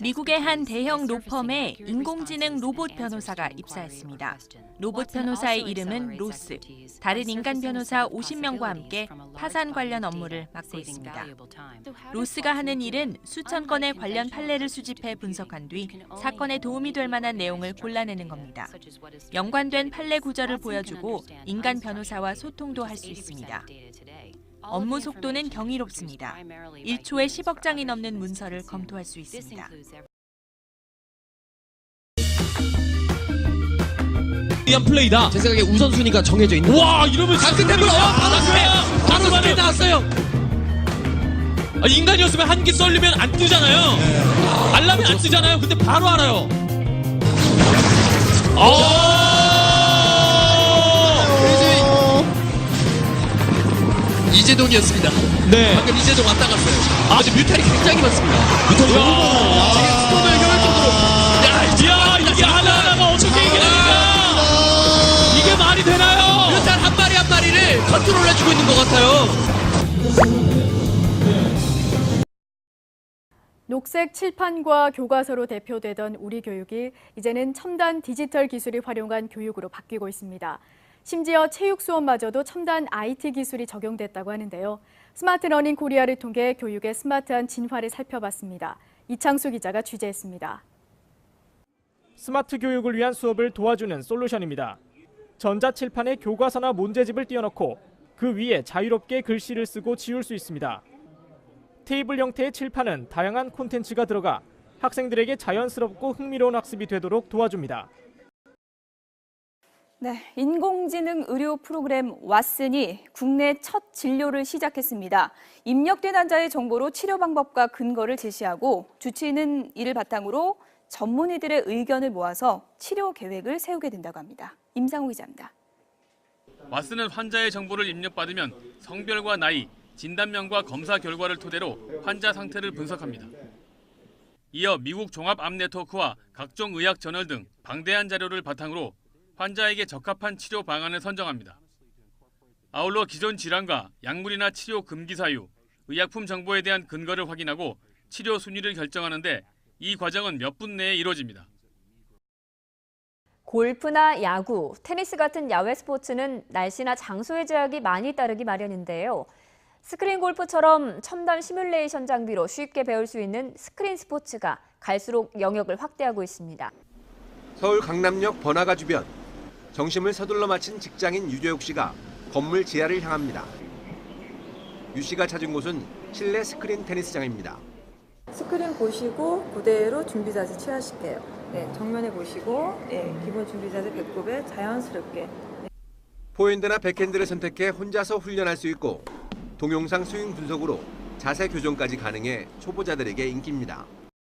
미국의 한 대형 로펌에 인공지능 로봇 변호사가 입사했습니다. 로봇 변호사의 이름은 로스. 다른 인간 변호사 50명과 함께 파산 관련 업무를 맡고 있습니다. 로스가 하는 일은 수천 건의 관련 판례를 수집해 분석한 뒤 사건에 도움이 될 만한 내용을 골라내는 겁니다. 연관된 판례 구절을 보여주고 인간 변호사와 소통도 할 수 있습니다. 업무 속도는 경이롭습니다. 1초에 10억 장이 넘는 문서를 검토할 수 있습니다. 위한 플레이다. 제 생각에 우선순위가 정해져 있는 와 이러면 강큰 템플 어, 바로 바로 만에 나왔어요 아, 인간이었으면 한개 썰리면 안 뜨잖아요. 알람이 안 뜨잖아요. 근데 바로 알아요. 이재동이었습니다 네. 방금 이재동 왔다 갔어요 아. 아, 근데 뮤탈이 굉장히 많습니다 뮤탈이 야. 지금 스포를 효율적으로 야 이제 야 이게 하나하나가 어떻게 이게 됩니까? 이게 말이 되나요? 뮤탈 한 마리 한 마리를 컨트롤 해주고 있는 것 같아요 녹색 칠판과 교과서로 대표되던 우리 교육이 이제는 첨단 디지털 기술을 활용한 교육으로 바뀌고 있습니다. 심지어 체육 수업마저도 첨단 IT 기술이 적용됐다고 하는데요. 스마트 러닝 코리아를 통해 교육의 스마트한 진화를 살펴봤습니다. 이창수 기자가 취재했습니다. 스마트 교육을 위한 수업을 도와주는 솔루션입니다. 전자칠판에 교과서나 문제집을 띄워넣고 그 위에 자유롭게 글씨를 쓰고 지울 수 있습니다. 테이블 형태의 칠판은 다양한 콘텐츠가 들어가 학생들에게 자연스럽고 흥미로운 학습이 되도록 도와줍니다. 네, 인공지능 의료 프로그램 왓슨이 국내 첫 진료를 시작했습니다. 입력된 환자의 정보로 치료 방법과 근거를 제시하고 주치의는 이를 바탕으로 전문의들의 의견을 모아서 치료 계획을 세우게 된다고 합니다. 임상우 기자입니다. 왓슨은 환자의 정보를 입력받으면 성별과 나이, 진단명과 검사 결과를 토대로 환자 상태를 분석합니다. 이어 미국 종합암 네트워크와 각종 의학 저널 등 방대한 자료를 바탕으로 환자에게 적합한 치료 방안을 선정합니다. 아울러 기존 질환과 약물이나 치료 금기 사유, 의약품 정보에 대한 근거를 확인하고 치료 순위를 결정하는데 이 과정은 몇 분 내에 이루어집니다. 골프나 야구, 테니스 같은 야외 스포츠는 날씨나 장소의 제약이 많이 따르기 마련인데요. 스크린 골프처럼 첨단 시뮬레이션 장비로 쉽게 배울 수 있는 스크린 스포츠가 갈수록 영역을 확대하고 있습니다. 서울 강남역 번화가 주변 정심을 서둘러 마친 직장인 유재욱 씨가 건물 지하를 향합니다. 유 씨가 찾은 곳은 실내 스크린 테니스장입니다. 스크린 보시고 그대로 준비 자세 취하실게요. 네, 정면에 보시고 예, 기본 준비 자세 배꼽에 자연스럽게 포핸드나 백핸드를 선택해 혼자서 훈련할 수 있고 동영상 스윙 분석으로 자세 교정까지 가능해 초보자들에게 인기입니다.